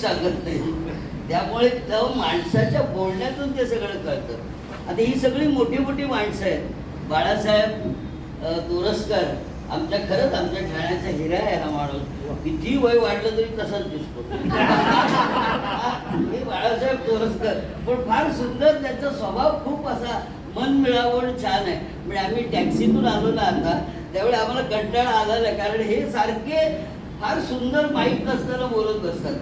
सांगत नाही. त्यामुळे त्या माणसाच्या बोलण्यातून ते सगळं कळतं. आता ही सगळी मोठी मोठी माणसं आहेत. बाळासाहेब अ, आमच्या खरंच आमच्या ठाण्याचा हिरा आहे हा माणूस. किती वय वाढलं तरी तसाच दिसतो. हे बाळासाहेब दोरसकर पण फार सुंदर त्याचा स्वभाव खूप असा मन मिळावून छान आहे. म्हणजे आम्ही टॅक्सीतून आलो ना आता त्यावेळी आम्हाला कंटाळा आला नाही. कारण हे सारखे फार सुंदर माहीत नसताना बोलत असतात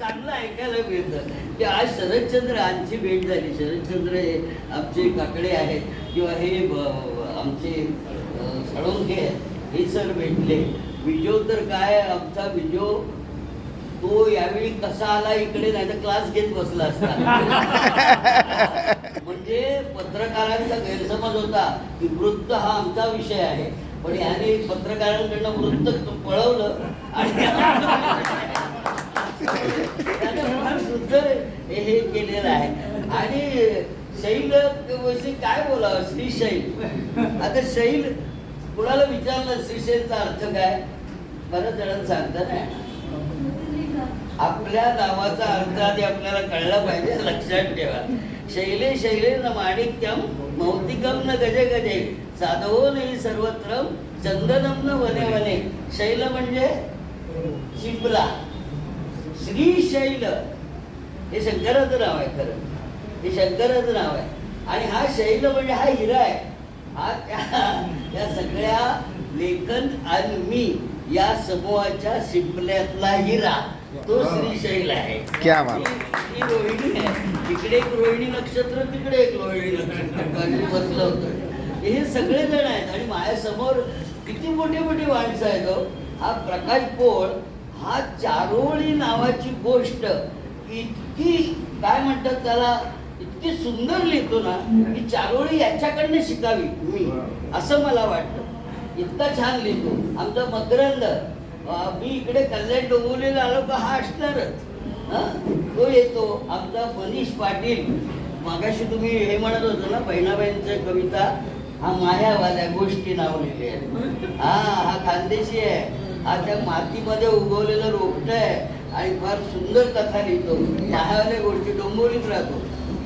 चांगलं ऐकायला मिळतं. की आज शरदचंद्र आमची भेट झाली. शरदचंद्र हे आमचे काकडे आहेत. किंवा हे आमचे अ, आहेत. हे सर भेटले. विजो तर काय आमचा विजो? तो यावेळी कसा आला इकडे? नाही तर क्लास घेत बसला असता. म्हणजे पत्रकारांचा गैरसमज होता की वृत्त हा आमचा विषय आहे. पण याने पत्रकारांकडनं वृत्त पळवलं आणि हे केलेलं आहे. आणि शैल विषयी काय बोलावं? श्रीशैल आता शैल कुणाला विचारलं? श्रीशैलचा अर्थ काय? बऱ्याच जणांना सांगता ना. आपल्या नावाचा अर्थ आधी आपल्याला कळला पाहिजे लक्षात ठेवा. शैले शैले न माणिक्यम मौतिकम न गजे गजे साधवो नाही सर्वत्र चंदनम न वने वने। शैल म्हणजे? शिंपला। श्रीशैल। हे शंकराचं नाव आहे खरं. हे शंकराचं नाव आहे. आणि हा शैल म्हणजे हा हिरा आहे. हा त्या या सगळ्या लेखन आणि मी या समूहाच्या शिंपल्यातला हिरा. तो श्रीशैल आहे. क्या बात. ही- रोहिणी आहे. इकडे एक रोहिणी नक्षत्र तिकडे एक रोहिणी नक्षत्र. बसलं होतं. हे सगळे जण आहेत आणि माझ्यासमोर किती मोठी मोठी माणसं आहेत हो. हा प्रकाश पोळ हा चारोळी नावाची गोष्ट इतकी काय म्हणतात त्याला इतकी सुंदर लिहितो ना की चारोळी याच्याकडनं शिकावी मी. असं मला वाटतं. इतका छान लिहितो. आमचा मकरंद मी इकडे कल्याण डोंबिवलीला आलो का हा असणारच. हं? तो येतो. आमचा मनीष पाटील. मागाशी तुम्ही हे म्हणत होतो ना बहिणाबाईंचं कविता हा मायावाल्या गोष्टी नाव लिहिले आहे. हा हा खानदेशी आहे. हा त्या मातीमध्ये उगवलेलं रोपट आहे. आणि फार सुंदर कथा लिहितो. मायावाल्या गोष्टी डोंबिवलीत राहतो.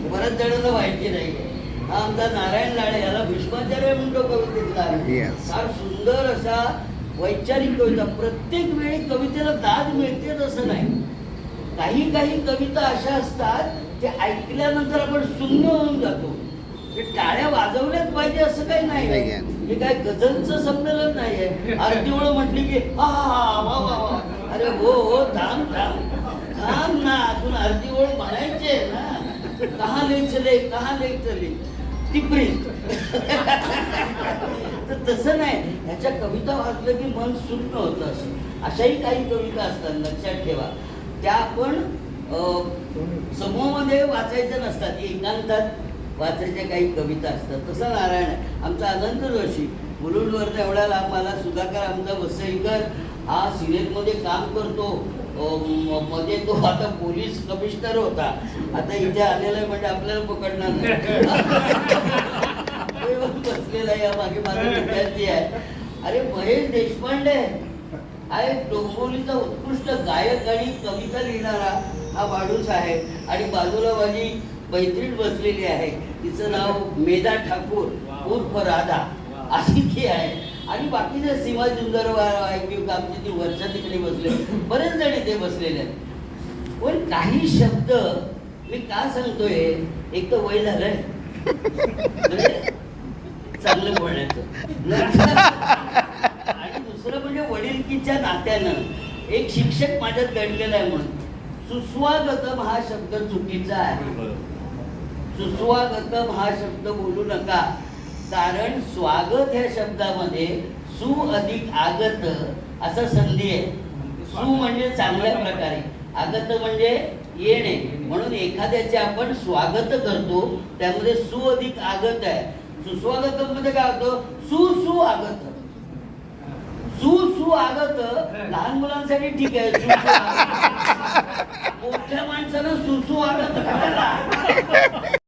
बऱ्याच जणांना माहिती नाही. हा आमचा नारायण लाडे याला भीष्माचार्य म्हणतो कवितेतला Yes. फार सुंदर असा वैचारिक कविता. प्रत्येक वेळी कवितेला दाद मिळतेच असं नाही. काही काही कविता अशा असतात ते ऐकल्यानंतर आपण शून्य होऊन जातो. ते टाळ्या वाजवल्याच पाहिजे असं काही नाही. हे काय गझलचं संमेलन नाही आहे. आरती ओळ म्हटली की हा हा हा वा वा वा. अरे हो हो थांब थांब. थांब ना अजून आरती ओळ म्हणायचे ना. कहा ले चले कहा ले चले टिपरी. तर तसं नाही. ह्याच्या कविता वाचलं की मन सुन्न होतं असं. अशाही काही कविता असतात लक्षात ठेवा. त्या आपण अं, समूहामध्ये वाचायच्या नसतात एकांतात वाचायच्या काही कविता असतात. तसं नारायण आहे. आमचा अनंत जोशी मुलुंडवरनं एवढ्या लांब मला सुधाकर आमचा वसईकर हा सिरियलमध्ये काम करतो. अं, मध्ये तो आता पोलीस कमिशनर होता. आता इथे आलेला आहे म्हणजे आपल्याला पकडणार नाही. बसलेला आहे, या मागे माझा विद्यार्थी आहे. अरे महेश देशपांडे हा एक डोंबिवलीचा उत्कृष्ट गायक आणि कविता लिहिणारा हा माणूस आहे आणि बाजूला माझी मैत्रीण बसलेली आहे. तिचं नाव मेधा ठाकूर उर्फ राधा. अशी ती आहे. आणि बाकीचे सीमा जुंजरवार आहे किंवा आमची ती वर्षा तिकडे बसले. बरेच जण इथे बसलेले आहेत. पण काही शब्द मी का सांगतोय? एक तर वय झालंय. म्हणजे चांगलं बोलण्याचं. आणि दुसरं म्हणजे वडीलकीच्या नात्यानं एक शिक्षक माझ्यात घडलेला आहे म्हणून. सुस्वागतम हा शब्द चुकीचा आहे. सुस्वागतम हा शब्द बोलू नका. कारण स्वागत ह्या शब्दामध्ये सु अधिक आगत असा संधी आहे. सु म्हणजे चांगल्या प्रकारे. आगत म्हणजे येणे. म्हणून एखाद्याचे आपण स्वागत करतो त्यामध्ये सु अधिक आगत आहे. सुस्वागतम म्हणजे काय होतं? सु सुसुआगत सु लहान मुलांसाठी ठीक आहे. मोठ्या माणसानं सुसुआगत करायला.